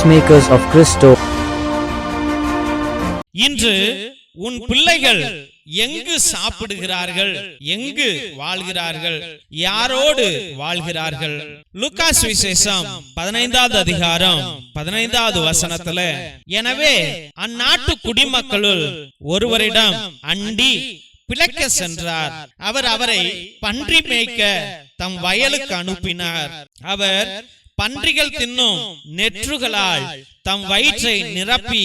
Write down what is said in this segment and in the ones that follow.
Peacemakers of Christo. இன்று உன் பிள்ளைகள் எங்கு சாப்பிடுகிறார்கள்? எங்கு வாழ்கிறார்கள்? யாரோடு வாழ்கிறார்கள்? லுக்காஸ் விசேஷம் பதினைந்தாவது அதிகாரம் பதினைந்தாவது வசனத்துல எனவே அந்நாட்டு குடிமக்களுள் ஒருவரிடம் அண்டி பிழைக்க சென்றார். அவர் அவரை பன்றி மேய்க்க தம் வயலுக்கு அனுப்பினார். அவர் பன்றிகள் தின்னும் நெற்றுகளால் தம் வயிற்றை நிரப்பி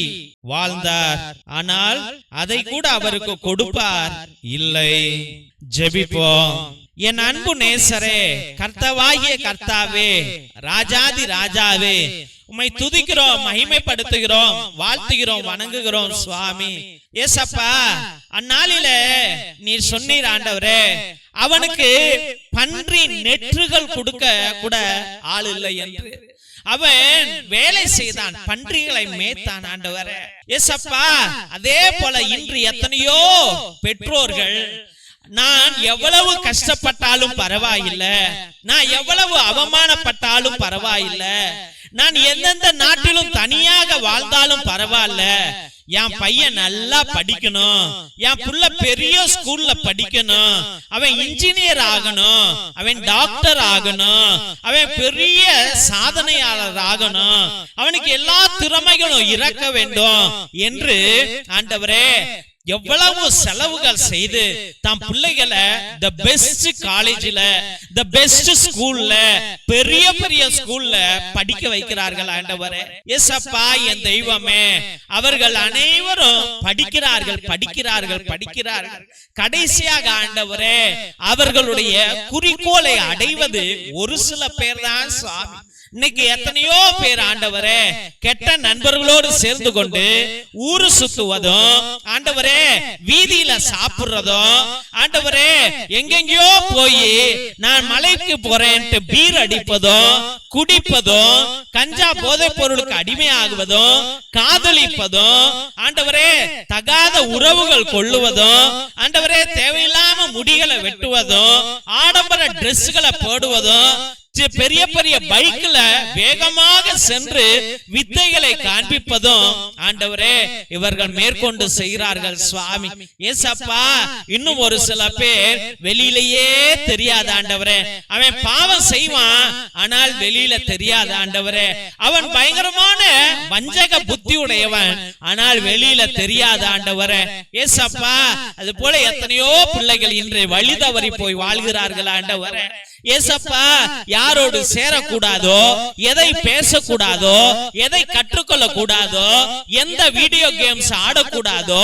வாழ்ந்தார். ஆனால் அதை கூட அவருக்கு கொடுப்பார். இல்லை ஜெபிப்போம். என் அன்பு நேசரே கர்த்தவாகிய கர்த்தாவே ராஜாதி ராஜாவே உம்மை துதிக்கிறோம் மகிமைப்படுத்துகிறோம் வாழ்த்துகிறோம் வணங்குகிறோம் சுவாமி. ஏசப்பா அந்நாளில நீர் சொன்னீர் ஆண்டவரே அவனுக்கு பன்றி நெற்றுகள் கொடுக்க கூட ஆள் இல்லை என்று. அவன் வேலை செய்தான் பன்றிகளை மேய்த்தான் ஆண்டவரே. ஏசப்பா அதே போல இன்று எத்தனையோ பெற்றோர்கள் நான் எவ்வளவு கஷ்டப்பட்டாலும் பரவாயில்லை. நான் எவ்வளவு அவமானப்பட்டாலும் பரவாயில்லை. நான் எந்தெந்த நாட்டிலும் தனியாக வாழ்ந்தாலும் பரவாயில்ல. என் பையன் நல்லா படிக்கணும். என் புள்ள பெரிய ஸ்கூல்ல படிக்கணும். அவன் இன்ஜினியர் ஆகணும். அவன் டாக்டர் ஆகணும். அவன் பெரிய சாதனையாளர் ஆகணும். அவனுக்கு எல்லா திறமைகளும் இறக்க வேண்டும் என்று ஆண்டவரே எவ்வளவு செலவுகள் செய்து தம் பிள்ளைகளை த பெஸ்ட் காலேஜ்ல த பெஸ்ட் ஸ்கூல்ல பெரிய பெரிய ஸ்கூல்ல படிக்க வைக்கிறார்கள் ஆண்டவரே. எஸ்அப்பா என் தெய்வமே. அவர்கள் அனைவரும் படிக்கிறார்கள் படிக்கிறார்கள் படிக்கிறார்கள் கடைசியாக ஆண்டவரே அவர்களுடைய குறிக்கோளை அடைவது ஒரு சில பேர் தான் சுவாமி. இன்னைக்கு எத்தனையோ பேர் ஆண்டவரே கெட்ட நண்பர்களோடு சேர்ந்து கொண்டு ஊரு சுத்துவதும் ஆண்டவரே வீதியில சாப்பிடுறதும் ஆண்டவரே எங்கெங்கயோ போய் நான் மலைக்கு போறேன்ட்டு பீர் அடிப்பதும் குடிப்பதும் கஞ்சா போதைப் பொருளுக்கு அடிமையாகுவதும் காதலிப்பதும் ஆண்டவரே தகாத உறவுகள் கொள்ளுவதும் ஆண்டவரே தேவையில்லாம முடிகளை வெட்டுவதும் ஆடம்பர டிரெஸ்களை போடுவதும் பெரிய பெரிய பைக்ல வேகமாக சென்று வித்தைகளை காண்பிப்பதும் ஆண்டவரே இவர்கள் மேற்கொண்டு செய்கிறார்கள் சுவாமி. ஏசப்பா இன்னும் ஒரு சில பேர் வெளியிலேயே தெரியாத ஆண்டவரே. அவன் பாவம் செய்வான் ஆனால் வெளியில தெரியாத ஆண்டவரே. அவன் பயங்கரமான வஞ்சக புத்தி உடையவன் ஆனால் வெளியில தெரியாத ஆண்டவரே. ஏசப்பா அது போல எத்தனையோ பிள்ளைகள் இன்று வழி தவறி போய் வாழ்கிறார்கள் ஆண்டவரே. ஏசப்பா யாரோடு சேரக்கூடாதோ எதை பேசக்கூடாதோ எதை கற்றுக்கொள்ள கூடாதோ எந்த வீடியோ கேம்ஸ் ஆடக்கூடாதோ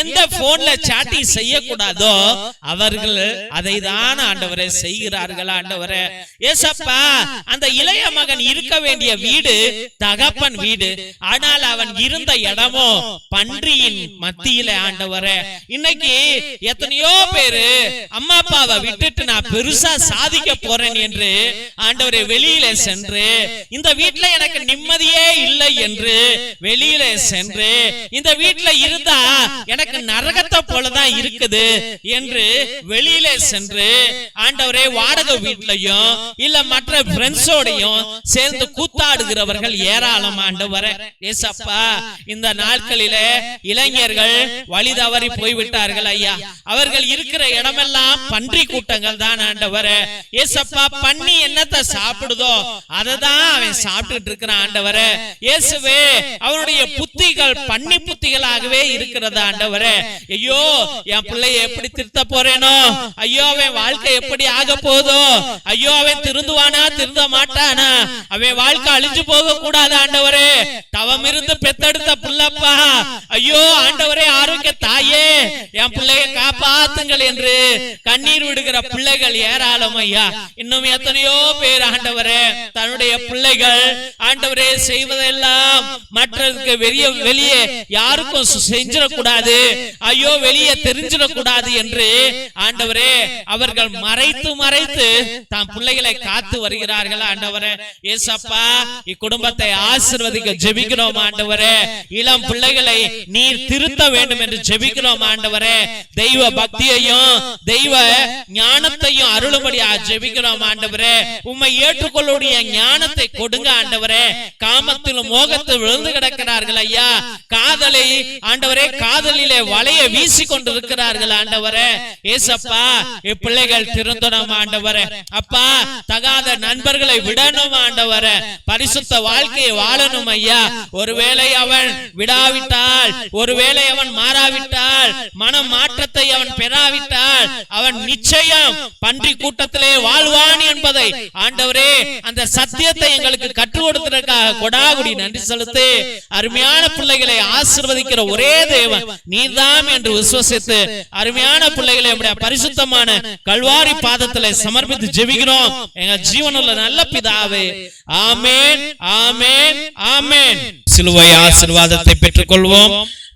எந்த போன்ல சாட்டிங் செய்யக்கூடாதோ அவர்கள் அதை தான் ஆண்டவரை செய்கிறார்கள் ஆண்டவரே. ஏசப்பா அந்த இளைய மகன் இருக்க வேண்டிய வீடு தகப்பன் வீடு. ஆனால் அவன் இருந்த இடமோ பன்றியின் மத்தியில ஆண்டவரே. இன்னைக்கு எத்தனையோ பேரு அம்மா அப்பாவை விட்டுட்டு நான் பெருசா சாதிக்க போறேன் என்று ஆண்டவரை வெளியில சென்று இந்த வீட்ல எனக்கு நிம்மதியே இல்லை என்று வெளியில சென்று இந்த வீட்ல இருந்தா எனக்கு நரகத்தை போலதான் இருக்குது என்று வெளியில சென்று ஆண்டவரே வாடகை வீட்லயும் இல்ல மற்ற ஃப்ரெண்ட்ஸோடையும் சேர்ந்து கூத்தாடுகிறவர்கள் ஏராளம் ஆண்டவரே ஏசப்பா இந்த நாட்களிலே இளைஞர்கள் வழி தவறி போய்விட்டார்கள் ஐயா. அவர்கள் இருக்கிற இடமெல்லாம் பன்றி கூட்டங்கள் தான் ஆண்டவரே ஏசப்பா பண்ணி என்னத்தை சாப்பிடுதோ அதை தான் அவன் சாப்பிட்டுட்டு இருக்கிறான் ஆண்டவரே. இயேசுவே அவனுடைய புத்திகள் பண்ணி புத்திகளாகவே இருக்கிறது ஆண்டவரே. ஐயோ என் பிள்ளைய எப்படி திருத்த போறேனோ? ஐயோ அவன் வாழ்க்கை எப்படி ஆக போதோ ஐயோ அவன் திருந்துவானா திருந்த மாட்டானா? அவன் வாழ்க்கை அழிஞ்சு போக கூடாது ஆண்டவரே. தவம் இருந்து பெத்தெடுத்த புள்ளப்பா. ஐயோ ஆண்டவரே ஆரோக்கிய தாயே. என் பிள்ளைய காப்பாத்துங்கள் என்று கண்ணீர் விடுகிற பிள்ளைகள் ஏராளம் ஐயா. இன்னும் எத்தனையோ பேர் ஆண்டவரே தன்னுடைய பிள்ளைகள் ஆண்டவரே செய்வதெல்லாம் மற்றதுக்கு வெளியே வெளியே யாருக்கும் செஞ்சிடக்கூடாது. ஐயோ வெளியே தெரிஞ்சிடக்கூடாது என்று ஆண்டவரே அவர்கள் மறைத்து மறைத்து தாம் பிள்ளைகளை காத்து வருகிறார்கள் ஆண்டவரே. ஏசப்பா இக்குடும்பத்தை ஆசிர்வதிக்க ஜெபிக்கிறோம் ஆண்டவரே. இளம் பிள்ளைகளை நீர் திருத்த வேண்டும் என்று ஜெபிக்கிறோம் ஆண்டவரே. தெய்வ பக்தியையும் தெய்வ ஞானத்தையும் அருளும்படியா ஜெபிக்கிறோம் ஆண்டவரே. உம்மை ஏற்றுக்கொள்ளுடைய ஞானத்தை கொடுங்க ஆண்டவரே. காமத்திலும் மோகத்தில் விழுந்து கிடக்கிறார்கள் ஐயா. காதலை ஆண்டவரே காதலிலே வலைய வீசி கொண்டிருக்கிறார்கள் ஆண்டவரே. ஏசப்பா பிள்ளைகள் திருந்தணும் ஆண்டவரே. அப்பா தகாத நண்பர்களை விடணும் ஆண்டவரே. பரிசுத்த வாழ்க்கையை வாழணும் ஐயா. ஒருவேளை அவன் விடாவிட்டால் ஒருவேளை அவன் மாறாவிட்டால் மன மாற்றத்தை அவன் பெறாவிட்டால் அவன் நிச்சயம் பன்றி கூட்டத்திலே வாழ்வான் என்பதை ஆண்டவரே அந்த சத்தியத்தை எங்களுக்கு கற்றுக் கொடுத்ததற்காக கொடாகுடி நன்றி செலுத்து அருமையான பிள்ளைகளை ஆசிர்வதிக்கிற ஒரே தேவன். நீர்தாம் என்று விசுவசித்து அருமையான பிள்ளைகளை நம்முடைய பரிசுத்தமான கல்வாரி பாதத்தில் சமர்ப்பித்து ஜெபிக்கிறோம். எங்க ஜீவனுள்ள நல்ல பிதாவே. ஆமென் ஆமென் ஆமென் சிலுவை ஆசீர்வாதத்தை பெற்றுக்கொள்வோம்.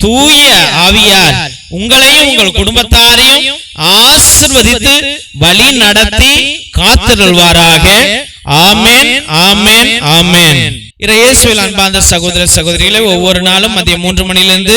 தூய ஆவியார். உங்களையும் உங்கள் குடும்பத்தாரையும் ஆசிர்வதித்து வழி நடத்தி காத்திருள்வாராக. ஆமென் ஆமென் ஆமென் இறையேசுவில் அன்பார்ந்த சகோதர சகோதரிகளை ஒவ்வொரு நாளும் மதியம் மூன்று மணியிலிருந்து